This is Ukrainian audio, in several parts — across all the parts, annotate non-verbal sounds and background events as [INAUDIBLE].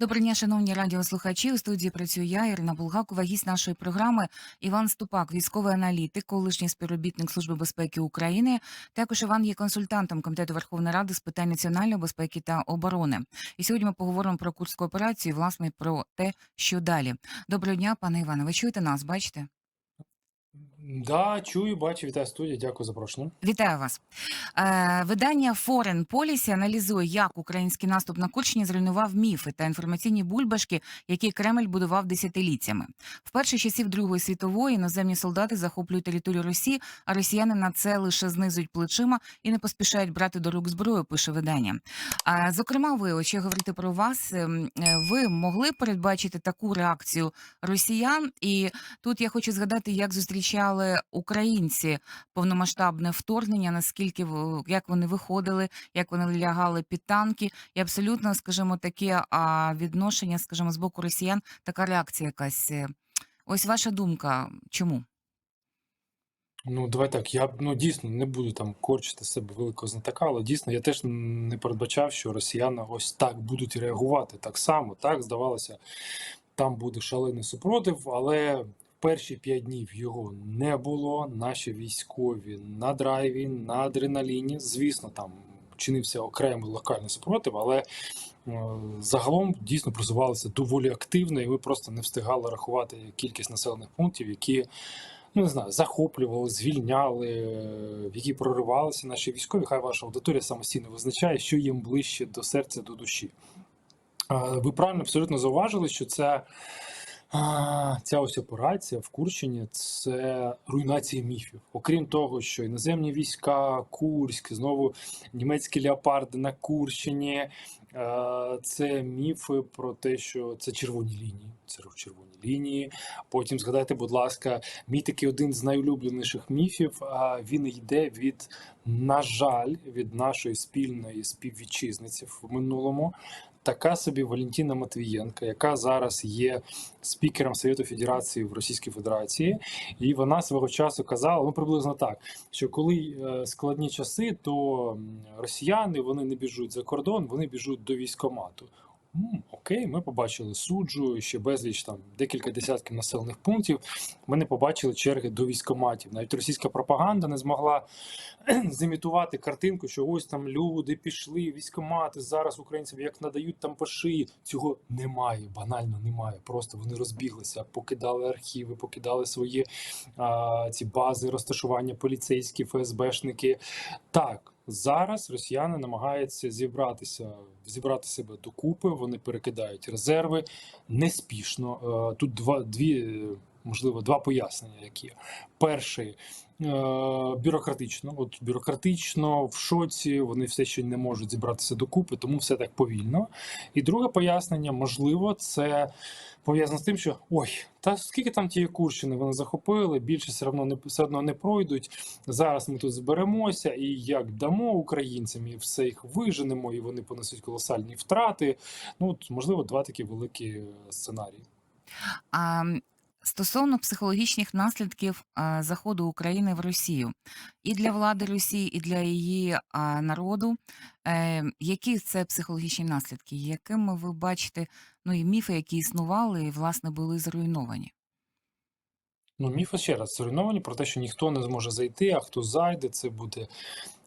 Доброго дня, шановні радіослухачі. У студії працюю я, Ірина Булгакова, гість нашої програми Іван Ступак, військовий аналітик, колишній співробітник Служби безпеки України. Також Іван є консультантом Комітету Верховної Ради з питань національної безпеки та оборони. І сьогодні ми поговоримо про курську операцію, власне, про те, що далі. Доброго дня, пане Іване. Ви чуєте нас? Бачите? Да, чую, бачу, вітаю студія. Дякую за запрошення. Вітаю вас. Е, видання Foreign Policy аналізує, як український наступ на Курщині зруйнував міфи та інформаційні бульбашки, які Кремль будував десятиліттями. Вперше з часів Другої світової іноземні солдати захоплюють територію Росії, а росіяни на це лише знизують плечима і не поспішають брати до рук зброю. Пише видання. А зокрема, ви от ще говорити про вас. ем, е, Ви могли передбачити таку реакцію росіян, і тут я хочу згадати, як зустрічали українці повномасштабне вторгнення, наскільки як вони виходили, як вони лягали під танки, і абсолютно, скажімо, таке відношення, скажімо, з боку росіян, така реакція якась. е. Ось ваша думка, чому? Ну, давай так. Я ну дійсно не буду там корчити себе великого знатока, але дійсно я теж не передбачав, що росіяни ось так будуть реагувати. Так само, так здавалося, там буде шалений супротив, але перші п'ять днів його не було. Наші військові на драйві, на адреналіні. Звісно, там чинився окремий локальний супротив, але е, загалом дійсно просувалися доволі активно, і ми просто не встигали рахувати кількість населених пунктів, які ну не знаю, захоплювали, звільняли, е, в які проривалися наші військові. Хай ваша аудиторія самостійно визначає, що їм ближче до серця, до душі. А, Ви правильно абсолютно зауважили, що це. А, Ця ось операція в Курщині це руйнація міфів. Окрім того, що іноземні війська, Курськ, знову німецькі леопарди на Курщині, е, це міфи про те, що це червоні лінії. Це червоні лінії. Потім згадайте, будь ласка, мій такий один з найулюбленіших міфів. а, Він йде від, на жаль, від нашої спільної співвітчизниці в минулому. Така собі Валентина Матвієнка, яка зараз є спікером Совету Федерації в Російській Федерації, і вона свого часу казала, ну приблизно так, що коли е, складні часи, то росіяни вони не біжуть за кордон, вони біжуть до військомату. Окей, ми побачили суджу, ще безліч там декілька десятків населених пунктів. Ми не побачили черги до військоматів. Навіть російська пропаганда не змогла [CLEARS THROAT] зімітувати картинку, що ось там люди пішли, військомати. Зараз українцям як надають там по шиї. Цього немає, банально немає. Просто вони розбіглися, покидали архіви, покидали свої а, ці бази розташування поліцейські, ФСБшники. Так, зараз росіяни намагаються зібратися, зібрати себе докупи. Вони перекидають резерви неспішно. Е, Тут два дві. е, Можливо, два пояснення, які перший е, бюрократично. От бюрократично в шоці вони все ще не можуть зібратися докупи, тому все так повільно. І друге пояснення, можливо, це пов'язано з тим, що ой, та скільки там тієї Курщини вони захопили, більше все одно не все одно не пройдуть. Зараз ми тут зберемося, і як дамо українцям, і все їх виженемо, і вони понесуть колосальні втрати. Ну можливо, два такі великі е, сценарії. А стосовно психологічних наслідків а, заходу України в Росію, і для влади Росії, і для її а, народу, е, які це психологічні наслідки, якими ви бачите ну і міфи, які існували, і власне були зруйновані? Ну, міфи ще раз. Зруйновані про те, що ніхто не зможе зайти, а хто зайде, це буде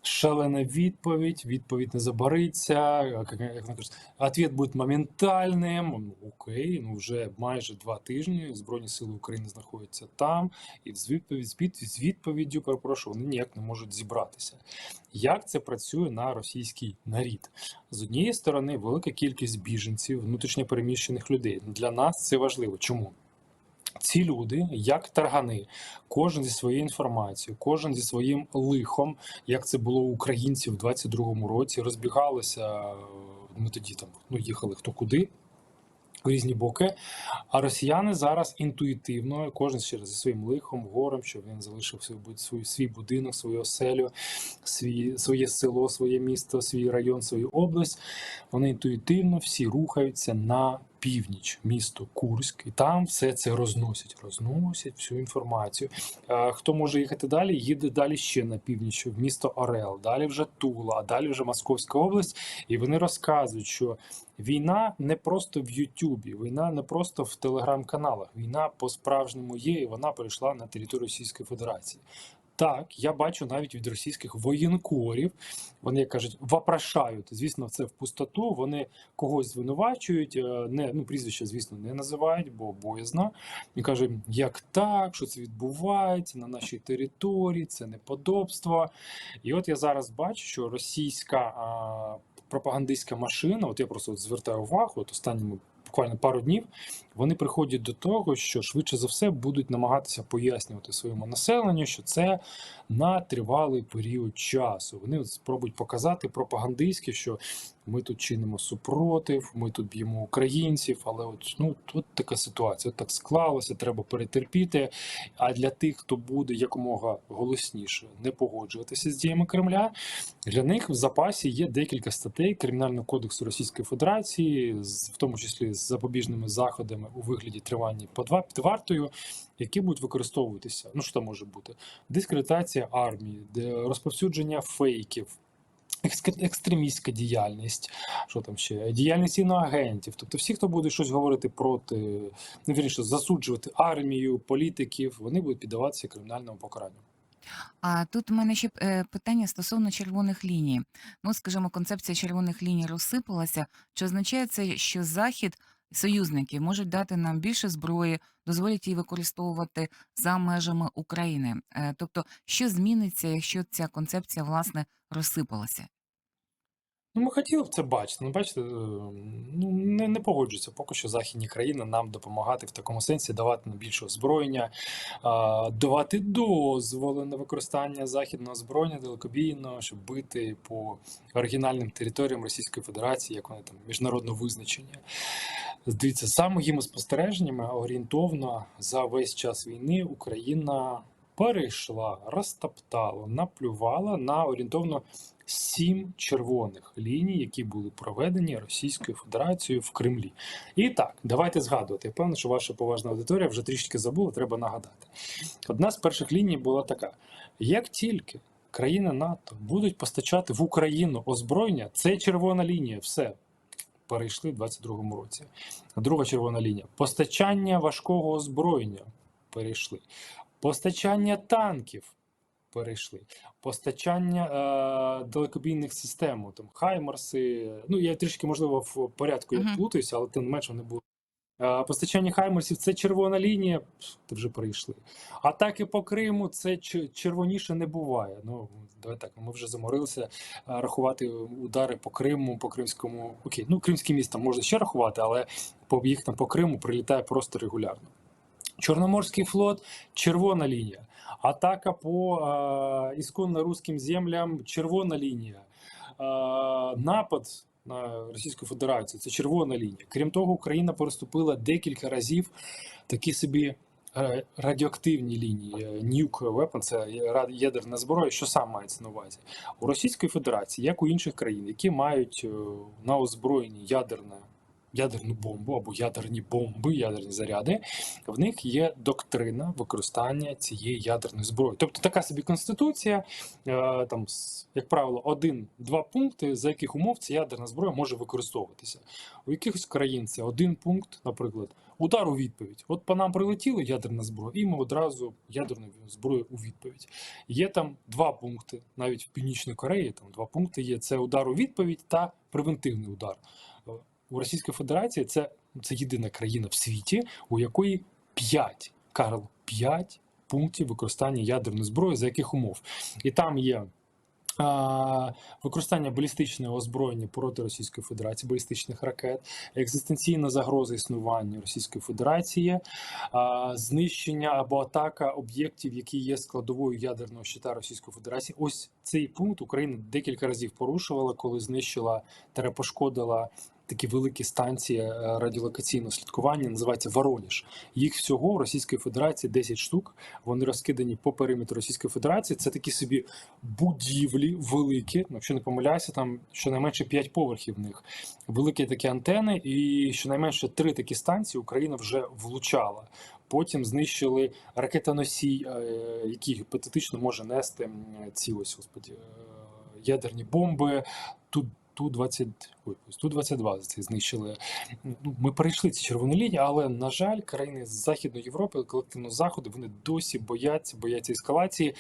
шалена відповідь, відповідь не забариться, як, кажуть, ответ буде моментальним. Окей, ну вже майже два тижні Збройні Сили України знаходяться там, і з відповідь, з відповіддю, перепрошую, вони ніяк не можуть зібратися. Як це працює на російський нарід? З однієї сторони, велика кількість біженців, внутрішньопереміщених людей. Для нас це важливо. Чому? Ці люди, як таргани, кожен зі своєю інформацією, кожен зі своїм лихом, як це було у українців у 22-му році, розбігалися. Ми тоді там ну, їхали хто куди. В різні боки, а росіяни зараз інтуїтивно, кожен ще раз зі своїм лихом, горем, що він залишив свій, свій будинок, свою оселю, свій, своє село, своє місто, свій район, свою область. Вони інтуїтивно всі рухаються на північ, місто Курськ, і там все це розносять, розносять всю інформацію. Е, Хто може їхати далі? Їде далі ще на північ, в місто Орел, далі вже Тула, а далі вже Московська область. І вони розказують, що війна не просто в Ютубі, війна не просто в телеграм-каналах. Війна по-справжньому є, і вона перейшла на територію Російської Федерації. Так, я бачу навіть від російських воєнкорів, вони як кажуть, вопрошають. Звісно, це в пустоту. Вони когось звинувачують, е, не ну прізвище, звісно, не називають, бо боязно. І каже, як так, що це відбувається на нашій території, це неподобство. І от я зараз бачу, що російська а, пропагандистська машина, от я просто звертаю увагу, от останніми буквально пару днів, вони приходять до того, що швидше за все будуть намагатися пояснювати своєму населенню, що це на тривалий період часу. Вони спробують показати пропагандистськи, що ми тут чинимо супротив, ми тут б'ємо українців, але от ну от така ситуація, от так склалося, треба перетерпіти. А для тих, хто буде якомога голосніше не погоджуватися з діями Кремля, для них в запасі є декілька статей Кримінального кодексу Російської Федерації, в тому числі з запобіжними заходами у вигляді тривання під ва- під вартою, які будуть використовуватися. Ну що може бути? Дискредитація армії, де розповсюдження фейків. Екстремістська діяльність, що там ще діяльність іноагентів. Тобто, всі, хто буде щось говорити проти, ну вірніше, засуджувати армію, політиків, вони будуть піддаватися кримінальному покаранню. А тут у мене ще е, питання стосовно червоних ліній. Ну, скажімо, концепція червоних ліній розсипалася. Чи означає це, що Захід, союзники, можуть дати нам більше зброї, дозволять її використовувати за межами України? Е, Тобто, що зміниться, якщо ця концепція власне розсипалася? Ну, ми хотіли б це бачити. Ну, бачите, е, ну не, не погоджуються поки що західні країни нам допомагати в такому сенсі, давати нам більше озброєння, давати дозволи на використання західного озброєння далекобійного, щоб бити по оригінальним територіям Російської Федерації, як вони там міжнародно визначені. Дивіться, за моїми спостереженнями, орієнтовно за весь час війни Україна перейшла, розтоптала, наплювала на орієнтовно сім червоних ліній, які були проведені Російською Федерацією в Кремлі. І так, давайте згадувати. Я певний, що ваша поважна аудиторія вже трішки забула, треба нагадати. Одна з перших ліній була така: як тільки країни НАТО будуть постачати в Україну озброєння, це червона лінія, все. Перейшли в 22-му році. Друга червона лінія постачання важкого озброєння. Перейшли. Постачання танків перейшли. Постачання е, далекобійних систем, там Хаймарси. Ну, я трішки, можливо, в порядку я Мгм. плутаюся, але тим не менше вони були. Е, постачання Хаймарсів це червона лінія, ти вже перейшли. Атаки по Криму це червоніше не буває. Ну, давай так, ми вже заморилися е, рахувати удари по Криму, по Кримському. Окей, ну кримські міста можна ще рахувати, але по їх там по Криму прилітає просто регулярно. Чорноморський флот червона лінія. Атака по е, ісконно руським землям червона лінія. Е, напад на Російську Федерацію це червона лінія. Крім того, Україна переступила декілька разів такі собі е, радіоактивні лінії. Е, Nuclear weapon – це ядерна зброя. Що сам мається на увазі? У Російської Федерації, як у інших країн, які мають е, на озброєнні ядерне. Ядерну бомбу або ядерні бомби, ядерні заряди, в них є доктрина використання цієї ядерної зброї. Тобто така собі конституція, е, там, як правило, один-два пункти, за яких умов ця ядерна зброя може використовуватися. У якихось країн це один пункт, наприклад, удар у відповідь. От по нам прилетіла ядерна зброя, і ми одразу ядерну зброю у відповідь. Є там два пункти, навіть в Північній Кореї там два пункти є: це удар у відповідь та превентивний удар. У Російській Федерації це, це єдина країна в світі, у якої 5, Карл, 5 пунктів використання ядерної зброї, за яких умов. І там є використання балістичного озброєння проти Російської Федерації, балістичних ракет, екзистенційна загроза існування Російської Федерації, знищення або атака об'єктів, які є складовою ядерного щита Російської Федерації. Ось цей пункт Україна декілька разів порушувала, коли знищила та пошкодила такі великі станції е, радіолокаційного слідкування, називається Вороніж. Їх всього у Російської Федерації 10 штук. Вони розкидані по периметру Російської Федерації. Це такі собі будівлі великі. ну, Якщо не помиляюся, там щонайменше 5 поверхів в них. Великі такі антени, і щонайменше три такі станції Україна вже влучала. Потім знищили ракетоносій, е, який гіпотетично може нести ці ось господі, е, ядерні бомби. Тут ту 20 ой, ту 22 це знищили. Ну, Ми перейшли ці червоні лінії, але на жаль, країни з Західної Європи, колективного заходу, вони досі бояться, бояться ескалації.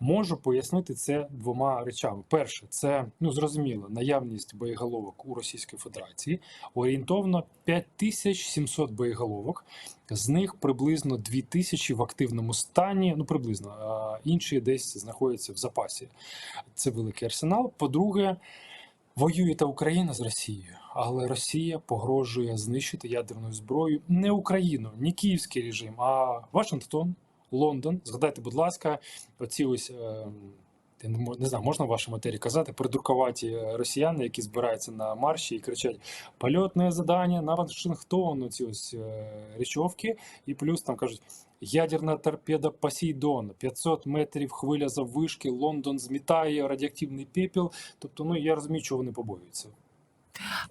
Можу пояснити це двома речами. Перше, це ну зрозуміло, наявність боєголовок у Російської Федерації орієнтовно 5700 боєголовок. З них приблизно 2000 в активному стані. Ну приблизно а інші десь знаходяться в запасі. Це великий арсенал. По-друге, воює та Україна з Росією, але Росія погрожує знищити ядерною зброєю не Україну, не київський режим, а Вашингтон, Лондон. Згадайте, будь ласка, оці ось. е, Я не, знаю, можна в вашій матері казати, придуркуваті росіяни, які збираються на марші і кричать польотне задання на Вашингтон, ці ось е, речовки, і плюс там кажуть ядерна торпеда Посейдон, 500 метрів хвиля заввишки, Лондон змітає радіоактивний пепел. Тобто, ну я розумію, чого вони побоюються.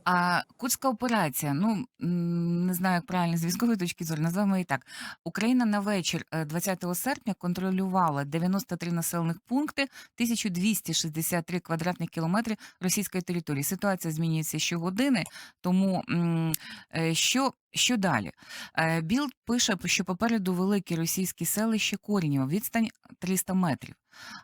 А Курська операція, ну не знаю, як правильно з військової точки зору, називаємо її так. Україна на вечір е, 20 серпня контролювала 93 населених пункти, 1263 квадратних кілометри російської території. Ситуація змінюється щогодини, тому е, що, що далі? Е, Білд пише, що попереду великі російські селища Корінєво, відстань 300 метрів.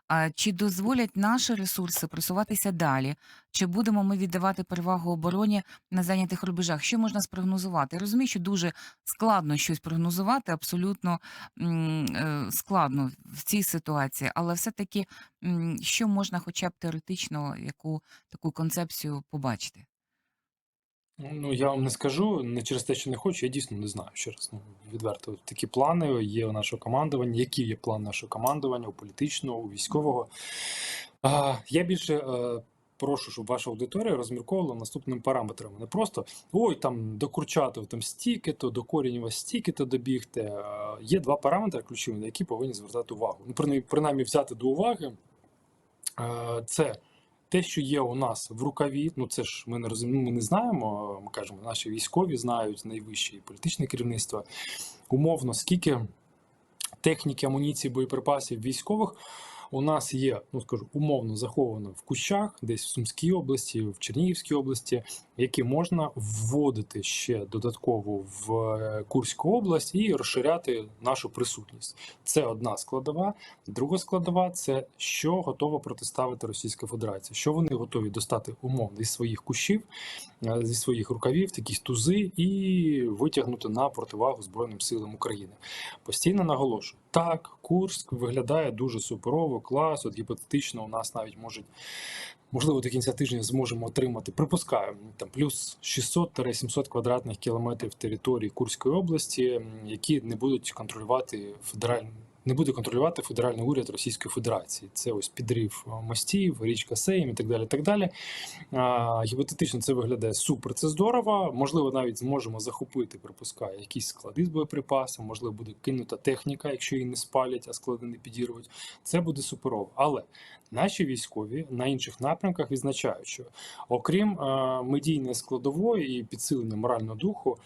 А чи дозволять наші ресурси просуватися далі? Чи будемо ми віддавати перевагу обороні на зайнятих рубежах? Що можна спрогнозувати? Я розумію, що дуже складно щось прогнозувати, абсолютно е, складно в цій ситуації, але все-таки що можна, хоча б теоретично, яку таку концепцію побачити? Ну я вам не скажу не через те, що не хочу. Я дійсно не знаю. Ще раз ну відверто такі плани є у нашого командування. Які є плани нашого командування у політичного, у військового? А, я більше. е, Прошу, щоб ваша аудиторія розмірковувала наступними параметрами. Не просто ой, там до Курчатова там стільки-то, до Корінєва стільки-то добігти. Е, Є два параметри ключові, на які повинні звертати увагу. Ну, принаймні, взяти до уваги. Це те, що є у нас в рукаві, ну це ж ми не розуміємо, ми не знаємо. Ми кажемо, наші військові знають найвище політичне керівництво. Умовно, скільки техніки, амуніції, боєприпасів військових у нас є, ну скажу, умовно заховано в кущах, десь в Сумській області, в Чернігівській області, які можна вводити ще додатково в е, Курську область і розширяти нашу присутність. Це одна складова. Друга складова це що готова протиставити Російська Федерація, що вони готові достати умовно зі своїх кущів, е, зі своїх рукавів, такі тузи, і витягнути на противагу Збройним силам України. Постійно наголошую, так, Курськ виглядає дуже суперово, клас. От гіпотетично у нас навіть можуть. Можливо, до кінця тижня зможемо отримати, припускаю, там плюс 600-700 квадратних кілометрів території Курської області, які не будуть контролювати федеральні. Не буде контролювати федеральний уряд Російської Федерації. Це ось підрив е, мостів, річка Сейм і так далі. Так далі. А, гіпотетично це виглядає супер. Це здорово. Можливо, навіть зможемо захопити, припускаю, якісь склади з боєприпасами. Можливо, буде кинута техніка, якщо її не спалять, а склади не підірвуть. Це буде суперово. Але наші військові на інших напрямках відзначають, що окрім е, медійної складової і підсилення морального духу.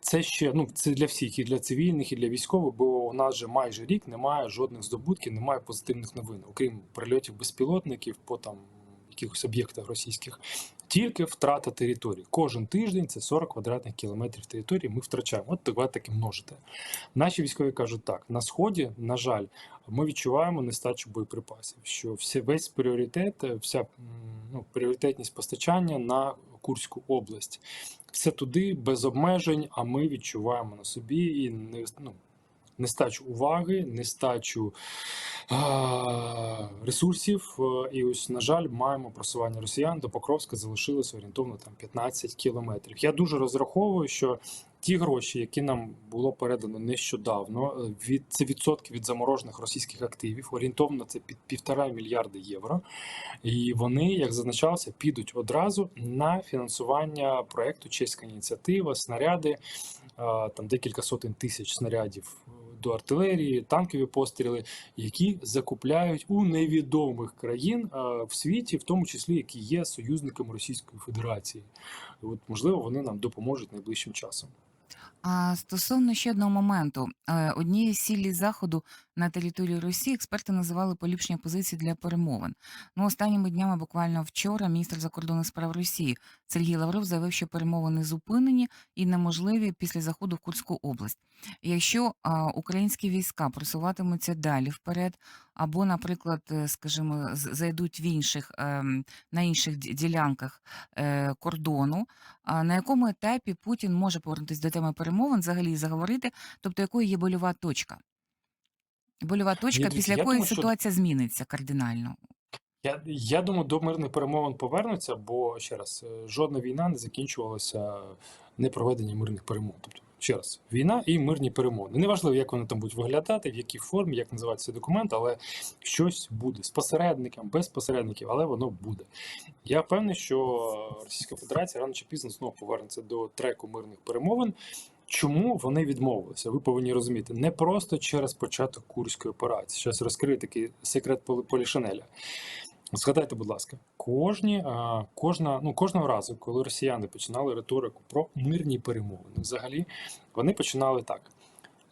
Це ще ну це для всіх, і для цивільних, і для військових, бо у нас же майже рік немає жодних здобутків, немає позитивних новин, окрім прильотів безпілотників по там якихось об'єктах російських. Тільки втрата території. Кожен тиждень це 40 квадратних кілометрів території. Ми втрачаємо. От давайте таки множите. Наші військові кажуть так: на сході, на жаль, ми відчуваємо нестачу боєприпасів. Що все весь пріоритет, вся ну, пріоритетність постачання на Курську область. Все туди без обмежень, а ми відчуваємо на собі і не, ну, нестачу уваги, нестачу ресурсів. Е, І ось, на жаль, маємо просування росіян до Покровська залишилося орієнтовно там 15 кілометрів. Я дуже розраховую, що ті гроші, які нам було передано нещодавно, е, від це відсотки від заморожених російських активів. Орієнтовно це під півтора мільярди євро. І вони, як зазначалося, підуть одразу на фінансування проекту Чеська ініціатива, снаряди, там декілька сотень тисяч снарядів до артилерії, танкові постріли, які закупляють у невідомих країн в світі, в тому числі які є союзниками Російської Федерації. От можливо вони нам допоможуть найближчим часом. А стосовно ще одного моменту, Е, однією з заходу на території Росії експерти називали поліпшення позицій для перемовин. Ну, останніми днями, буквально вчора, міністр закордонних справ Росії Сергій Лавров заявив, що перемовини зупинені і неможливі після заходу в Курську область. Якщо а, українські війська просуватимуться далі вперед, або, наприклад, е, скажімо, з- зайдуть в інших ем, на інших ді- ділянках е, кордону, а на якому етапі Путін може повернутися до теми перемовин, взагалі заговорити, тобто якою є больова точка? Больова точка, дивіться, після я якої думаю, що- ситуація зміниться кардинально. Я, я думаю, до мирних перемовин повернуться, бо ще раз, е, жодна війна не закінчувалася непроведенням мирних перемовин. Тобто, ще раз, війна і мирні перемовини. Неважливо, як вони там будуть виглядати, в якій формі, як називається документ, але щось буде з посередником, без посередників, але воно буде. Я впевнений, що Російська Федерація рано чи пізно знову повернеться до треку мирних перемовин. Чому вони відмовилися? Ви повинні розуміти не просто через початок курської операції. Зараз розкрию такий секрет Полі- Полішинеля. Згадайте, будь ласка, кожні, кожна, ну, кожного разу, коли росіяни починали риторику про мирні перемовини, взагалі вони починали так: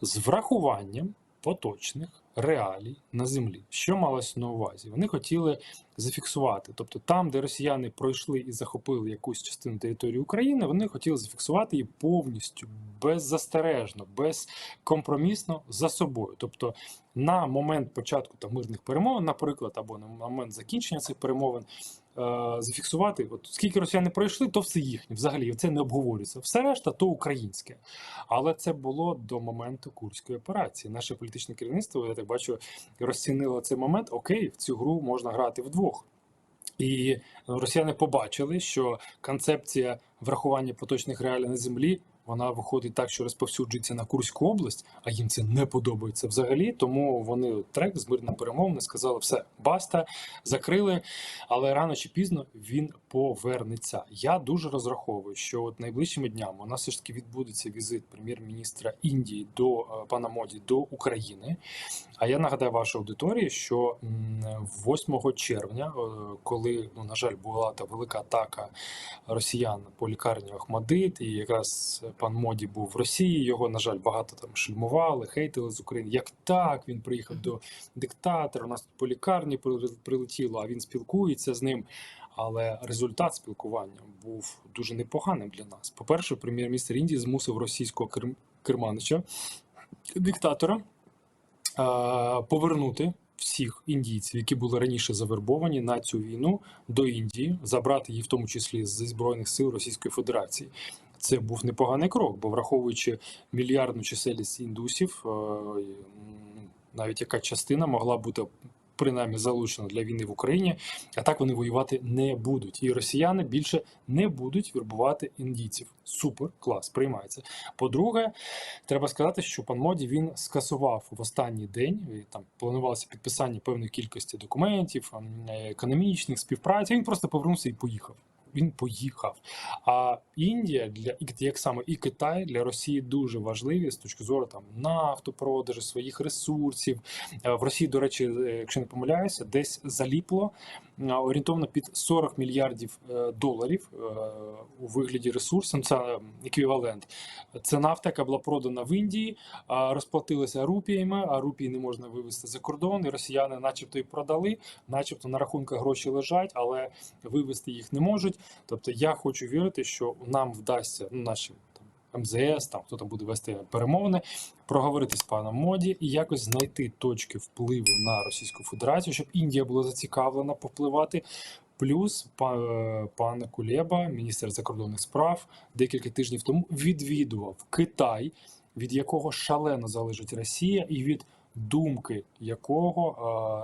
з врахуванням поточних реалій на землі. Що малося на увазі? Вони хотіли зафіксувати, тобто там, де росіяни пройшли і захопили якусь частину території України, вони хотіли зафіксувати її повністю, беззастережно, безкомпромісно за собою. Тобто на момент початку там мирних перемовин, наприклад, або на момент закінчення цих перемовин. е, Зафіксувати, от скільки росіяни пройшли, то все їхнє. Взагалі це не обговорюється. Все решта то українське. Але це було до моменту курської операції. Наше політичне керівництво, я так бачу, розцінило цей момент. Окей, в цю гру можна грати вдвох. І росіяни побачили, що концепція врахування поточних реалій на землі вона виходить так, що розповсюджується на Курську область, а їм це не подобається взагалі. Тому вони трек з мирним перемовини сказали: все, баста, закрили. Але рано чи пізно він повернеться. Я дуже розраховую, що от найближчими днями у нас все ж таки відбудеться візит прем'єр-міністра Індії до е, пана Моді до України. А я нагадаю вашій аудиторії, що 8 червня, е, коли ну на жаль була та велика атака росіян по лікарні Ахмадит, і якраз пан Моді був в Росії. Його на жаль багато там шлюмували, хейтили з України. Як так він приїхав до диктатора? У нас тут по лікарні прилетіло, а він спілкується з ним. Але результат спілкування був дуже непоганим для нас. По-перше, прем'єр-міністр Індії змусив російського керм- керманича, диктатора, повернути всіх індійців, які були раніше завербовані на цю війну до Індії, забрати її в тому числі зі збройних сил Російської Федерації. Це був непоганий крок, бо враховуючи мільярдну чисельність індусів, е, навіть яка частина могла бути принаймні залучена для війни в Україні, а так вони воювати не будуть. І росіяни більше не будуть вербувати індійців. Супер, клас, приймається. По-друге, треба сказати, що пан Моді він скасував в останній день. Там планувалося підписання певної кількості документів, економічних співпраці. Він просто повернувся і поїхав. Він поїхав. А Індія для як саме і Китай для Росії дуже важливі з точки зору там нафтопродажу, своїх ресурсів. Е, В Росії, до речі, е, якщо не помиляюся, десь заліпло орієнтовно під 40 мільярдів е, доларів е, у вигляді ресурсів. Це е, еквівалент. Це нафта, яка була продана в Індії, а розплатилася рупіями, а рупії не можна вивезти за кордон. І росіяни, начебто, і продали, начебто на рахунках гроші лежать, але вивезти їх не можуть. Тобто, я хочу вірити, що нам вдасться ну, нашим МЗС, там хто там буде вести перемовини, проговорити з паном моді і якось знайти точки впливу на Російську Федерацію, щоб Індія була зацікавлена повпливати. Плюс па- е, пан Кулеба, міністр закордонних справ, декілька тижнів тому відвідував Китай, від якого шалено залежить Росія, і від думки якого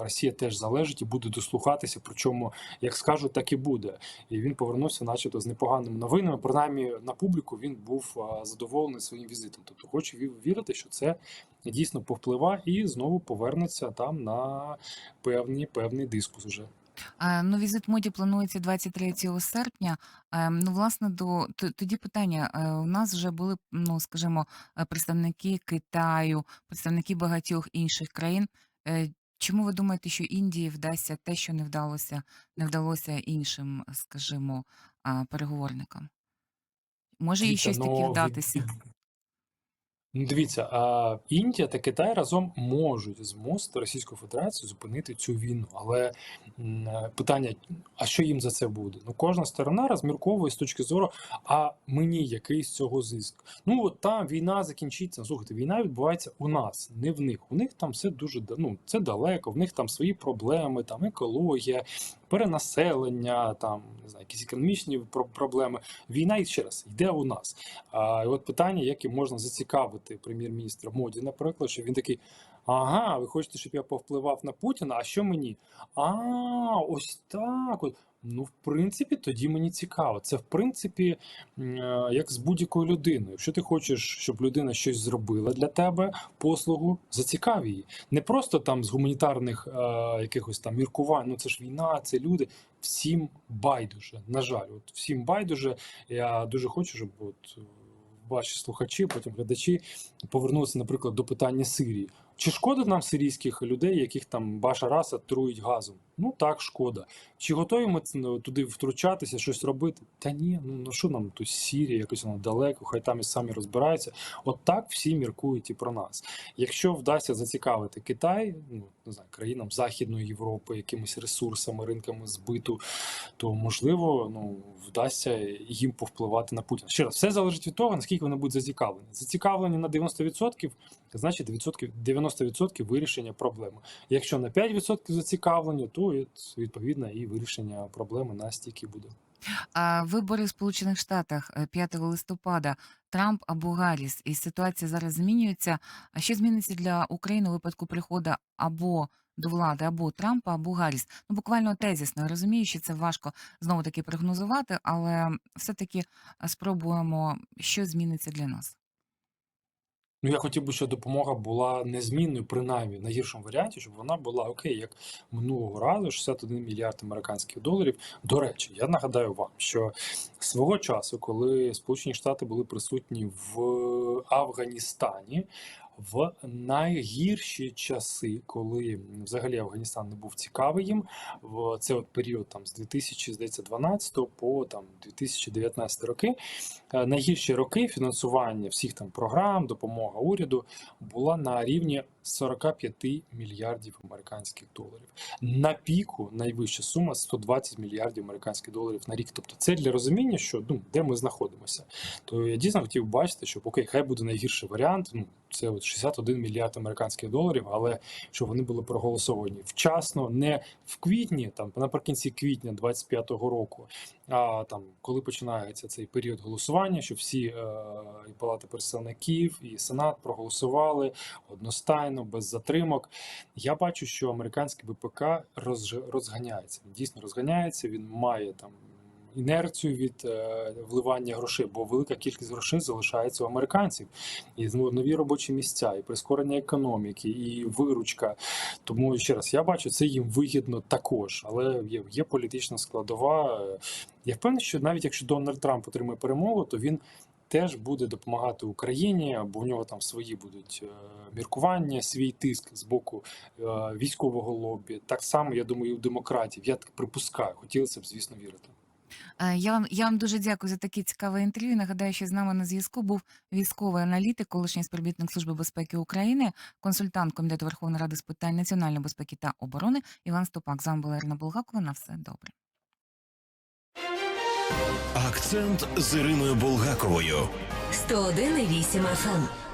е, Росія теж залежить і буде дослухатися. Причому, як скажуть, так і буде. І він повернувся, начебто, з непоганими новинами. Принаймні на публіку він був е, задоволений своїм візитом. Тобто, хочу ві- вірити, що це дійсно повплива і знову повернеться там на певні певний дискус уже. Е, Ну, візит моді планується 23 серпня. Е, Ну, власне, до т- тоді питання. Е, У нас вже були, ну скажімо, е, представники Китаю, представники багатьох інших країн. Е, Чому ви думаєте, що Індії вдасться те, що не вдалося, не вдалося іншим, скажімо, а, переговорникам? Може, їй Дивіться, щось таке ну, від- вдатися? від- дивіться, а Індія та Китай разом можуть змусити Російську Федерацію зупинити цю війну. Але питання: а що їм за це буде? Ну, кожна сторона розмірковує з точки зору, а мені який з цього зиск? Ну, там війна закінчиться. Ну, Слухайте, війна відбувається у нас, не в них. У них там все дуже ну, це далеко, в них там свої проблеми, там екологія, перенаселення, там не знаю, якісь економічні про- проблеми. Війна і ще раз йде у нас. А і от питання, яке можна зацікавити прем'єр-міністра Моді, наприклад, що він такий. Ага, ви хочете, щоб я повпливав на Путіна? А що мені? А, ось так. От. Ну, в принципі, тоді мені цікаво. Це в принципі е, як з будь-якою людиною. Якщо ти хочеш, щоб людина щось зробила для тебе, послугу, зацікав її. Не просто там з гуманітарних е, якихось там міркувань. Ну це ж війна, це люди. Всім байдуже. На жаль, от всім байдуже. Я дуже хочу, щоб от ваші слухачі, потім глядачі повернулися, наприклад, до питання Сирії. Чи шкода нам сирійських людей, яких там Баша Раса труїть газом? Ну так, шкода. Чи готові ми ну, туди втручатися, щось робити? Та ні, ну що нам тут Сірія, якось вона далеко, хай там і самі розбираються. От так всі міркують і про нас. Якщо вдасться зацікавити Китай, ну не знаю, країнам Західної Європи, якимись ресурсами, ринками збиту, то можливо ну, вдасться їм повпливати на Путіна. Ще раз, все залежить від того, наскільки вони будуть зацікавлені. Зацікавлені на 90%, значить 90%, 90% вирішення проблеми. Якщо на 5% зацікавлені, то відповідно і вирішення проблеми настільки буде. А вибори в Сполучених Штатах е, 5 листопада. Трамп або Гарріс. І ситуація зараз змінюється. А що зміниться для України у випадку приходу або до влади, або Трампа, або Гарріс? Ну буквально тезісно. Розумію, що це важко знову таки прогнозувати, але все-таки е, спробуємо, що зміниться для нас. Ну, я хотів би, щоб допомога була незмінною, принаймні в найгіршому варіанті, щоб вона була окей, як минулого разу 61 мільярд американських доларів. До речі, я нагадаю вам, що свого часу, коли Сполучені Штати були присутні в Афганістані. В найгірші часи, коли взагалі Афганістан не був цікавий їм, в це от період там з 2012 по там 2019 роки, е, найгірші роки фінансування всіх там програм, допомога уряду була на рівні 45 мільярдів американських доларів. На піку найвища сума 120 мільярдів американських доларів на рік. Тобто, це для розуміння, що ну де ми знаходимося. То я дійсно хотів бачити, що окей, хай буде найгірший варіант. Ну це от 61 мільярд американських доларів, але щоб вони були проголосовані вчасно, не в квітні, там наприкінці квітня 25-го року. А там, коли починається цей період голосування, що всі е, і палати представників, і сенат проголосували одностайно, без затримок. Я бачу, що американський БПК розганяється. Він дійсно розганяється. Він має там інерцію від е, вливання грошей, бо велика кількість грошей залишається у американців. І нові робочі місця, і прискорення економіки, і виручка. Тому ще раз я бачу, це їм вигідно також, але є, є політична складова. Я впевнений, що навіть якщо Дональд Трамп отримає перемогу, то він теж буде допомагати Україні, бо в нього там свої будуть е, міркування, свій тиск з боку е, військового лобі. Так само, я думаю, і у демократів. Я так припускаю, хотілося б, звісно, вірити. Е, Я вам я вам дуже дякую за таке цікаве інтерв'ю. Нагадаю, що з нами на зв'язку був військовий аналітик, колишній співробітник Служби безпеки України, консультант Комітету Верховної Ради з питань національної безпеки та оборони Іван Стопак. З вами була Ірина Булгакова. На все добре. Акцент з Іриною Булгаковою. 101,8 FM.